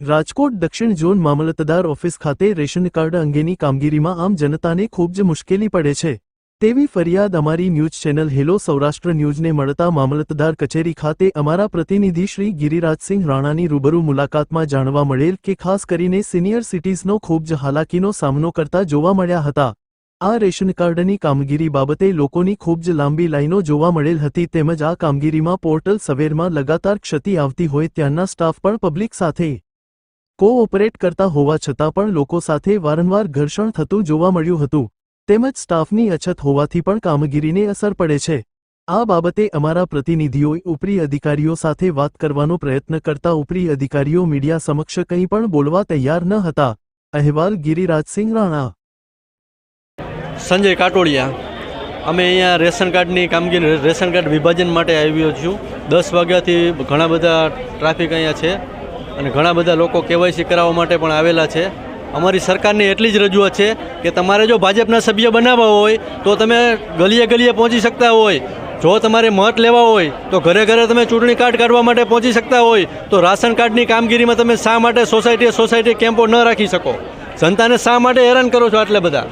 રાજકોટ દક્ષિણ ઝોન મામલતદાર ઓફિસ ખાતે રેશન કાર્ડ અંગેની કામગીરીમાં આમ જનતાને ખૂબ જ મુશ્કેલી પડે છે. તેવી ફરિયાદ અમારી ન્યૂઝ ચેનલ હેલો સૌરાષ્ટ્ર ન્યૂઝને મળતા મામલતદાર કચેરી ખાતે અમારા પ્રતિનિધિ શ્રી ગિરિરાજસિંહ રાણાની રૂબરૂ મુલાકાતમાં જાણવા મળેલ કે ખાસ કરીને સિનિયર સિટીઝનો ખૂબ જ હાલાકીનો સામનો કરતા જોવા મળ્યા હતા. આ રેશન કાર્ડની કામગીરી બાબતે લોકોની ખૂબ જ લાંબી લાઈનો જોવા મળેલ હતી તેમજ આ કામગીરીમાં પોર્ટલ સવેરમાં લગાતાર ક્ષતિ આવતી હોય ત્યાંના સ્ટાફ પણ પબ્લિક સાથે કોઓપરેટ કરતા હોવા છતાં પણ લોકો સાથે વારંવાર ઘર્ષણ થતું જોવા મળ્યું હતું. તેમજ સ્ટાફની અછત હોવાથી પણ કામગીરીને અસર પડે છે. આ બાબતે અમારા પ્રતિનિધિઓએ ઉપરી અધિકારીઓ સાથે વાત કરવાનો પ્રયત્ન કરતા ઉપરી અધિકારીઓ મીડિયા સમક્ષ કંઈ પણ બોલવા તૈયાર ન હતા. અહેવાલ ગિરિરાજસિંહ રાણા. સંજય કાટોડિયા. અમે અહીંયા રેશન કાર્ડની કામગીરી, રેશન કાર્ડ વિભાજન માટે આવ્યો છું. દસ વાગ્યાથી ઘણા બધા ટ્રાફિક અહીંયા છે. અને ઘણા બધા લોકો કેવાયસી કરાવવા માટે પણ આવેલા છે. અમારી સરકારની એટલી જ રજૂઆત છે કે તમારે જો ભાજપના સભ્ય બનાવવા હોય તો તમે ગલીએ ગલીએ પહોંચી શકતા હોય. જો તમારે મત લેવા હોય તો ઘરે ઘરે તમે ચૂંટણી કાર્ડ કાઢવા માટે પહોંચી શકતા હોય તો રાશન કાર્ડની કામગીરીમાં તમે શા માટે સોસાયટીએ સોસાયટી કેમ્પો ન રાખી શકો? જનતાને શા માટે હેરાન કરો છો આટલા બધા?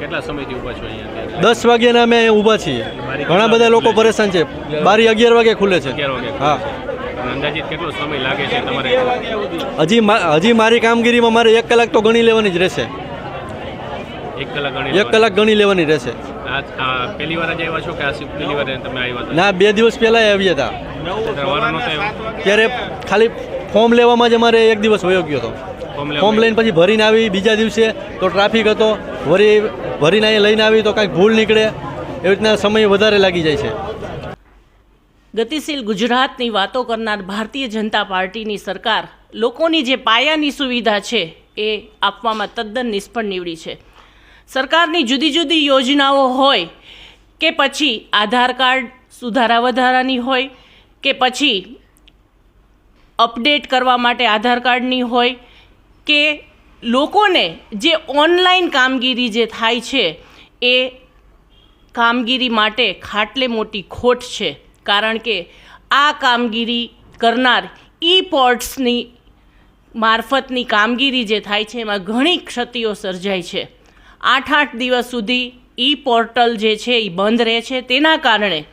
કેટલા સમયથી ઊભા છો અહીંયા દસ વાગ્યાના અમે ઊભા છીએ. ઘણા બધા લોકો પરેશાન છે. બારી અગિયાર વાગે ખુલે છે. હા. અંદાજિત કેટલો સમય લાગે છે તમારે? હજી હજી મારી કામગીરીમાં મારે એક કલાક તો ગણી લેવાની જ રહેશે. એક કલાક ગણી એક કલાક ગણી લેવાની રહેશે. આ આ પહેલી વાર જ આવ્યા છો કે આ પહેલી વાર તમે આવ્યા ના બે દિવસ પહેલાં આવ્યા હતા. ત્યારે ખાલી ફોર્મ લેવામાં જ અમારે એક દિવસ વયો ગયો હતો. ફોર્મ લઈને પછી ભરીને આવી બીજા દિવસે તો ટ્રાફિક હતો. વરી ભરીને અહીંયા લઈને આવી તો કાંઈક ભૂલ નીકળે. એવી રીતના સમય વધારે લાગી જાય છે. ગતિશીલ ગુજરાતની વાતો કરનાર ભારતીય જનતા પાર્ટીની સરકાર લોકોની જે પાયાની સુવિધા છે એ આપવામાં તદ્દન નિષ્ફળ નીવડી છે. સરકારની જુદી જુદી યોજનાઓ હોય કે પછી આધાર કાર્ડ સુધારા વધારાની હોય કે પછી અપડેટ કરવા માટે આધાર કાર્ડની હોય કે લોકોને જે ઓનલાઈન કામગીરી જે થાય છે એ કામગીરી માટે ખાટલે મોટી ખોટ છે. કારણ કે આ કામગીરી કરનાર ઈ પોર્ટ્સની મારફતની કામગીરી જે થાય છે, એમાં ઘણી ક્ષતિઓ સર્જાય છે. આઠ આઠ દિવસ સુધી ઈ પોર્ટલ જે છે એ બંધ રહે છે. તેના કારણે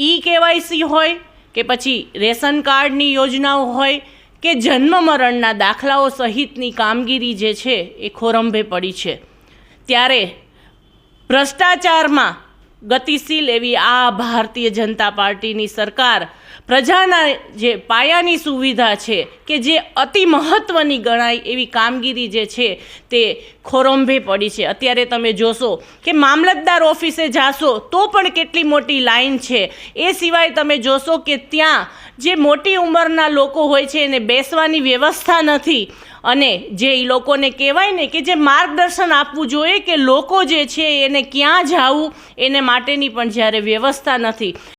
ઈ કેવાયસી હોય કે પછી રેશન કાર્ડની યોજનાઓ હોય કે જન્મ મરણના દાખલાઓ સહિતની કામગીરી જે છે, એ ખોરંભે પડી છે. ત્યારે ભ્રષ્ટાચારમાં ગતિશીલ એવી આ ભારતીય જનતા પાર્ટીની સરકાર પ્રજાના જે પાયાની સુવિધા છે કે જે અતિ મહત્ત્વની ગણાય એવી કામગીરી જે છે તે ખોરંભે પડી છે. અત્યારે તમે જોશો કે મામલતદાર ઓફિસે જાશો તો પણ કેટલી મોટી લાઈન છે. એ સિવાય તમે જોશો કે ત્યાં જે મોટી ઉંમરના લોકો હોય છે એને બેસવાની વ્યવસ્થા નથી. અને જે એ લોકોને કહેવાય ને કે જે માર્ગદર્શન આપવું જોઈએ કે લોકો જે છે એને ક્યાં જવું, એને માટેની પણ જ્યારે વ્યવસ્થા નથી.